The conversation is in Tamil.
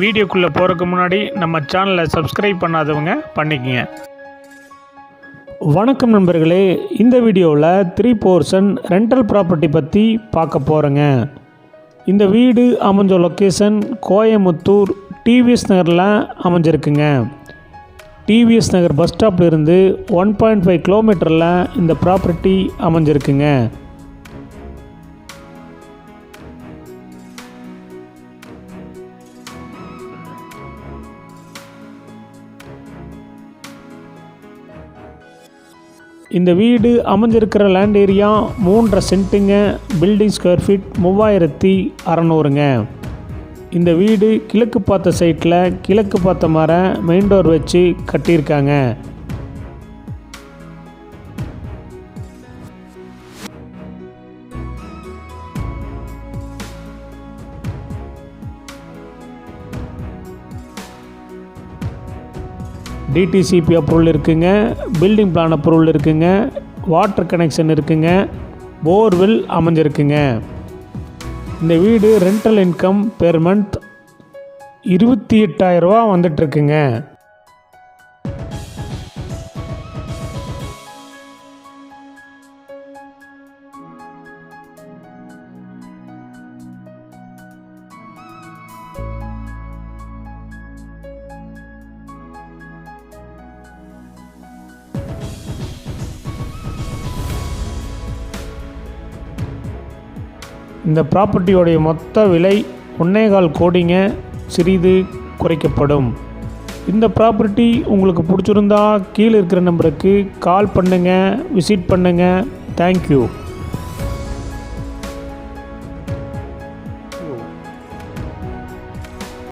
வீடியோக்குள்ளே போகிறதுக்கு முன்னாடி நம்ம சேனலை சப்ஸ்கிரைப் பண்ணாதவங்க பண்ணிக்கங்க. வணக்கம் நண்பர்களே இந்த வீடியோவில் த்ரீ போர்ஷன் ரெண்டல் ப்ராப்பர்ட்டி பற்றி பார்க்க போகிறேங்க இந்த வீடு அமைஞ்ச லொக்கேஷன் கோயமுத்தூர் டிவிஎஸ் நகரில் அமைஞ்சிருக்குங்க. டிவிஎஸ் நகர் பஸ் ஸ்டாப்லேருந்து ஒன் பாயிண்ட் ஃபைவ் கிலோமீட்டரில் இந்த ப்ராப்பர்ட்டி அமைஞ்சிருக்குங்க. இந்த வீடு அமைஞ்சிருக்கிற லேண்ட் ஏரியா மூன்றரை சென்ட்டுங்க. பில்டிங் ஸ்கொயர் ஃபீட் மூவாயிரத்தி அறநூறுங்க. இந்த வீடு கிழக்கு பார்த்த சைட்டில் கிழக்கு பார்த்த மரம் மெயின் டோர் வச்சு கட்டியிருக்காங்க. டிடிசிபி அப்ரூவல் இருக்குங்க பில்டிங் பிளான் அப்ரூவல் இருக்குங்க வாட்டர் கனெக்ஷன் இருக்குங்க போர்வெல் அமைஞ்சிருக்குங்க. இந்த வீடு ரெண்டல் இன்கம் பெர் மந்த் இருபத்தி எட்டாயிரரூவா வந்துட்டுருக்குங்க இந்த ப்ராப்பர்ட்டியோடைய மொத்த விலை ஒன்னேகால் கோடிங்க சிறிது குறைக்கப்படும். இந்த ப்ராப்பர்ட்டி உங்களுக்கு பிடிச்சிருந்தா கீழே இருக்கிற நம்பருக்கு கால் பண்ணுங்கள் விசிட் பண்ணுங்கள் தேங்க்யூ